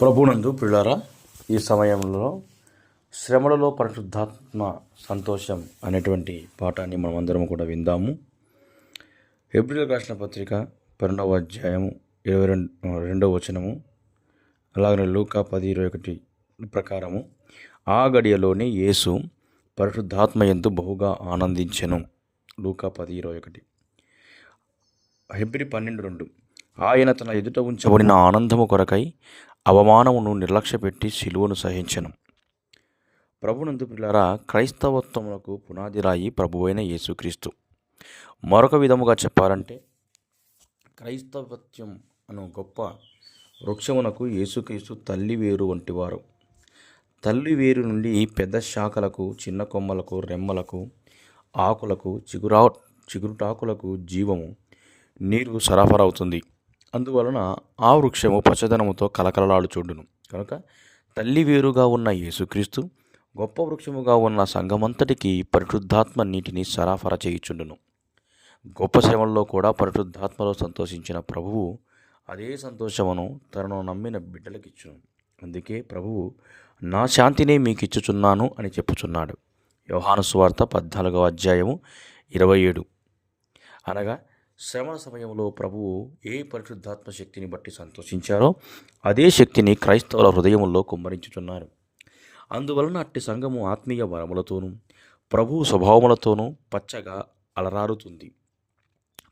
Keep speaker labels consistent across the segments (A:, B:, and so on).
A: ప్రభునందు పిల్లరా ఈ సమయంలో శ్రమలలో పరిశుద్ధాత్మ సంతోషం అనేటువంటి పాఠాన్ని మనం కూడా విందాము. ఏప్రిల్ రాసిన పత్రిక పన్నెండవ అధ్యాయము ఇరవై రెండు రెండవ వచనము అలాగనే లూకా పది ఇరవై ఒకటి ప్రకారము. ఆ గడియలోనే యేసు పరిశుద్ధాత్మ ఎందు బహుగా ఆనందించెను. లూకా పది ఇరవై ఒకటి. హెబ్రి పన్నెండు రెండు. ఆయన తన ఎదుట ఉంచబడిన ఆనందము కొరకై అవమానమును నిర్లక్ష్యపెట్టి శిలువను సహించను. ప్రభునందు పిల్లరా క్రైస్తవత్వములకు పునాది రాయి ప్రభువైన యేసుక్రీస్తు. మరొక విధముగా చెప్పాలంటే క్రైస్తవత్వం అను గొప్ప వృక్షమునకు యేసుక్రీస్తు తల్లి వేరు వంటివారు తల్లి వేరు నుండి పెద్ద శాఖలకు చిన్న కొమ్మలకు రెమ్మలకు ఆకులకు చిగురా చిగురుటాకులకు జీవము నీరు సరఫరా అవుతుంది అందువలన ఆ వృక్షము పచ్చదనముతో కలకలలాడుచుండును. కనుక తల్లి వేరుగా ఉన్న యేసుక్రీస్తు గొప్ప వృక్షముగా ఉన్న సంఘమంతటికి పరిశుద్ధాత్మ నీటిని సరఫరా చేయుచుండును. గొప్ప శ్రమల్లో కూడా పరిశుద్ధాత్మలో సంతోషించిన ప్రభువు అదే సంతోషమును తనను నమ్మిన బిడ్డలకిచ్చును. అందుకే ప్రభువు నా శాంతినే మీకు ఇచ్చుచున్నాను అని చెప్పుచున్నాడు. యోహాను సువార్త పద్నాలుగవ అధ్యాయము ఇరవై ఏడు. అనగా శ్రమణ సమయంలో ప్రభువు ఏ పరిశుద్ధాత్మ శక్తిని బట్టి సంతోషించారో అదే శక్తిని క్రైస్తవుల హృదయంలో కుమ్మరించుచున్నారు. అందువలన అట్టి సంఘము ఆత్మీయ వరములతోనూ ప్రభువు స్వభావములతోనూ పచ్చగా అలరారుతుంది.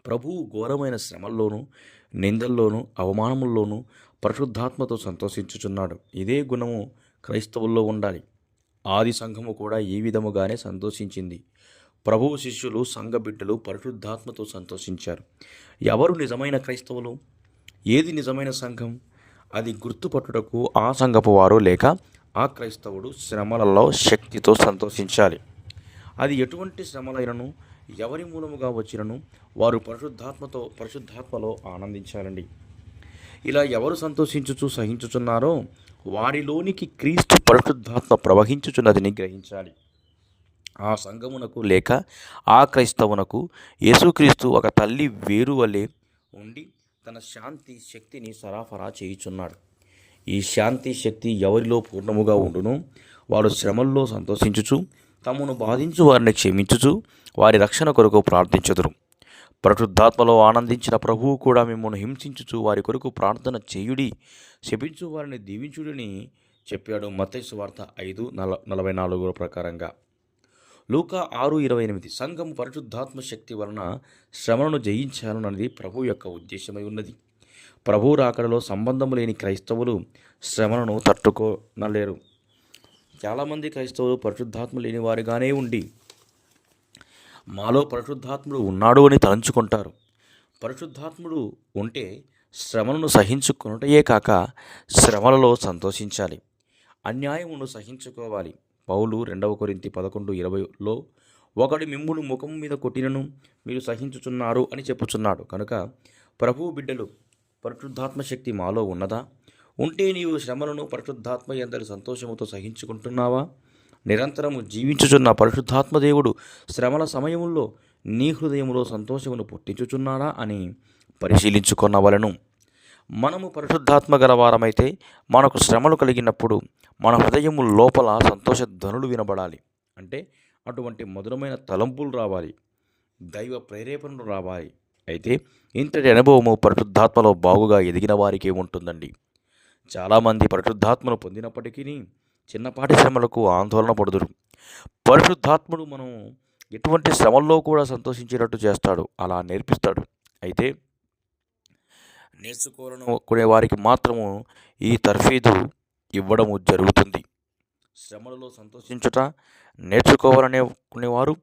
A: ప్రభువు ఘోరమైన శ్రమల్లోనూ నిందల్లోనూ అవమానముల్లోనూ పరిశుద్ధాత్మతో సంతోషించుచున్నాడు. ఇదే గుణము క్రైస్తవుల్లో ఉండాలి. ఆది సంఘము కూడా ఈ విధముగానే సంతోషించింది. ప్రభువు శిష్యులు సంఘ బిడ్డలు పరిశుద్ధాత్మతో సంతోషించారు. ఎవరు నిజమైన క్రైస్తవులు? ఏది నిజమైన సంఘం? అది గుర్తుపట్టుటకు ఆ సంఘపు వారు లేక ఆ క్రైస్తవుడు శ్రమలలో శక్తితో సంతోషించాలి. అది ఎటువంటి శ్రమలైనను ఎవరి మూలముగా వచ్చినను వారు పరిశుద్ధాత్మతో పరిశుద్ధాత్మలో ఆనందించాలండి. ఇలా ఎవరు సంతోషించుచు సహించుచున్నారో వారిలోనికి క్రీస్తు పరిశుద్ధాత్మ ప్రవహించుచున్నదిని గ్రహించాలి. ఆ సంఘమునకు లేక ఆ క్రైస్తవునకు యేసుక్రీస్తు ఒక తల్లి వేరు వలె ఉండి తన శాంతి శక్తిని సరఫరా చేయుచున్నాడు. ఈ శాంతి శక్తి ఎవరిలో పూర్ణముగా ఉండును? వారు శ్రమల్లో సంతోషించుచు తమను బాధించు వారిని క్షమించుచు వారి రక్షణ కొరకు ప్రార్థించుదురు. ప్రకృద్ధాత్మలో ఆనందించిన ప్రభువు కూడా మిమ్మల్ని హింసించుచు వారి కొరకు ప్రార్థన చేయుడి శపించు వారిని దీవించుడని చెప్పాడు మతైసు వార్త ఐదు నల నలభై నాలుగు ప్రకారంగా. లూకా ఆరు ఇరవై ఎనిమిది. సంఘం పరిశుద్ధాత్మ శక్తి వలన శ్రమను జయించాలన్నది ప్రభు యొక్క ఉద్దేశమై ఉన్నది. ప్రభు రాకడలో సంబంధం లేని క్రైస్తవులు శ్రమలను తట్టుకోనలేరు. చాలామంది క్రైస్తవులు పరిశుద్ధాత్మ లేని వారిగానే ఉండి మాలో పరిశుద్ధాత్ముడు ఉన్నాడు అని తలంచుకుంటారు. పరిశుద్ధాత్ముడు ఉంటే శ్రమలను సహించుకున్నటయే కాక శ్రమలలో సంతోషించాలి. అన్యాయమును సహించుకోవాలి. పౌలు రెండవ కొరింతి పదకొండు ఇరవైలో ఒకడు మిమ్మును ముఖం మీద కొట్టినను మీరు సహించుచున్నారు అని చెప్పుచున్నాడు. కనుక ప్రభు బిడ్డలు పరిశుద్ధాత్మ శక్తి మాలో ఉన్నదా? ఉంటే నీవు శ్రమలను పరిశుద్ధాత్మ ఎందరి సంతోషముతో సహించుకుంటున్నావా? నిరంతరము జీవించుచున్న పరిశుద్ధాత్మ దేవుడు శ్రమల సమయంలో నీ హృదయంలో సంతోషమును పుట్టించుచున్నాడా అని పరిశీలించుకొనవలను. మనము పరిశుద్ధాత్మ గలవారమైతే మనకు శ్రమలు కలిగినప్పుడు మన హృదయము లోపల సంతోష ధనులు వినబడాలి. అంటే అటువంటి మధురమైన తలంపులు రావాలి. దైవ ప్రేరేపణలు రావాలి. అయితే ఇంతటి అనుభవము పరిశుద్ధాత్మలో బాగుగా ఎదిగిన వారికే ఉంటుందండి. చాలామంది పరిశుద్ధాత్మను పొందినప్పటికీ చిన్నపాటి శ్రమలకు ఆందోళన పడుదురు. పరిశుద్ధాత్ముడు మనం ఎటువంటి శ్రమల్లో కూడా సంతోషించేటట్టు చేస్తాడు. అలా నేర్పిస్తాడు. అయితే నేర్చుకోవాలనుకునే వారికి మాత్రము ఈ తర్ఫీదు ఇవ్వడము జరుగుతుంది. శ్రమలలో సంతోషించుట నేర్చుకోవాలనేకునేవారు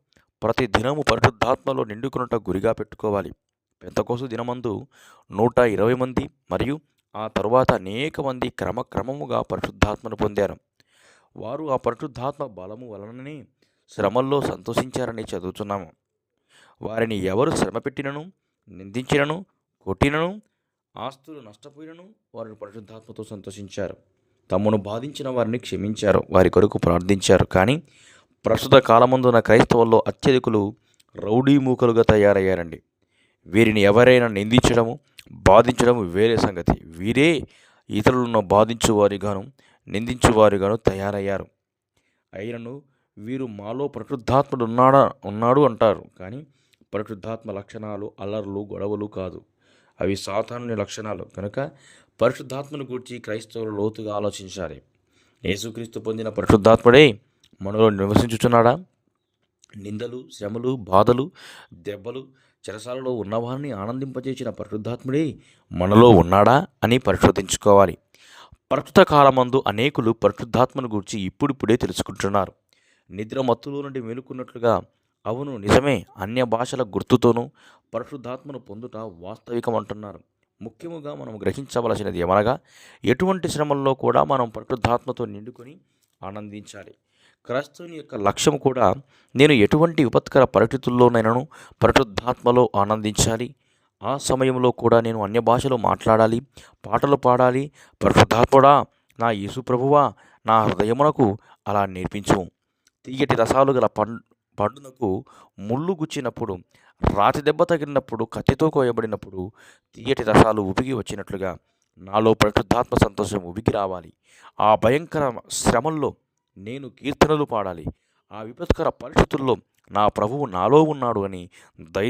A: ప్రతి దినము పరిశుద్ధాత్మలో నిండుకున్నట గురిగా పెట్టుకోవాలి. పెంతకోసు దినమందు నూట ఇరవై మంది మరియు ఆ తరువాత అనేక మంది క్రమక్రమముగా పరిశుద్ధాత్మను పొందారు. వారు ఆ పరిశుద్ధాత్మ బలము వలననే శ్రమల్లో సంతోషించారని చదువుతున్నాము వారిని ఎవరు శ్రమ పెట్టినను నిందించినను కొట్టినను ఆస్తులు నష్టపోయినను వారు పరిశుద్ధాత్మతో సంతోషించారు. తమను బాధించిన వారిని క్షమించారు వారి కొరకు ప్రార్థించారు. కానీ ప్రస్తుత కాలమందున క్రైస్తవుల్లో అత్యధికులు రౌడీ మూకలుగా తయారయ్యారండి. వీరిని ఎవరైనా నిందించడము బాధించడము వేరే సంగతి. వీరే ఇతరులను బాధించువారిగాను నిందించువారిగాను తయారయ్యారు. అయినను వీరు మాలో పరిశుద్ధాత్ముడు ఉన్నాడా ఉన్నాడు అంటారు. కానీ పరిశుద్ధాత్మ లక్షణాలు అల్లర్లు గొడవలు కాదు. అవి సాధారణ లక్షణాలు. కనుక పరిశుద్ధాత్మను గురించి క్రైస్తవులు లోతుగా ఆలోచించాలి. యేసుక్రీస్తు పొందిన పరిశుద్ధాత్ముడే మనలో నివసించుచున్నాడా? నిందలు శ్రమలు బాధలు దెబ్బలు చెరసాలలో ఉన్నవారిని ఆనందింపజేసిన పరిశుద్ధాత్ముడే మనలో ఉన్నాడా అని పరిశోధించుకోవాలి. ప్రస్తుత కాలమందు అనేకులు పరిశుద్ధాత్మను గురించి ఇప్పుడిప్పుడే తెలుసుకుంటున్నారు. నిద్ర మత్తులో నుండి మేలుకున్నట్లుగా అవును నిజమే. అన్య భాషల గుర్తుతోనూ పరిశుద్ధాత్మను పొందుట వాస్తవికం అంటున్నారు ముఖ్యముగా మనం గ్రహించవలసినది ఏమనగా ఎటువంటి శ్రమల్లో కూడా మనం పరిశుద్ధాత్మతో నిండుకొని ఆనందించాలి. క్రైస్తవుని యొక్క లక్ష్యం కూడా నేను ఎటువంటి విపత్కర పరిస్థితుల్లోనైనాను పరిశుద్ధాత్మలో ఆనందించాలి. ఆ సమయంలో కూడా నేను అన్య భాషలో మాట్లాడాలి పాటలు పాడాలి. పరిశుద్ధాత్ముడా నా యేసు ప్రభువా నా హృదయమునకు అలా నేర్పించు. తీయటి రసాలు గల పండు పండునకు ముళ్ళు గుచ్చినప్పుడు రాతి దెబ్బ తగిలినప్పుడు కత్తితో కోయబడినప్పుడు తీయటి రసాలు ఉబిగి వచ్చినట్లుగా నాలో పరిశుద్ధాత్మ సంతోషం ఉబికి రావాలి. ఆ భయంకర శ్రమంలో నేను కీర్తనలు పాడాలి. ఆ విపత్కర పరిస్థితుల్లో నా ప్రభువు నాలో ఉన్నాడు అని ధైర్యం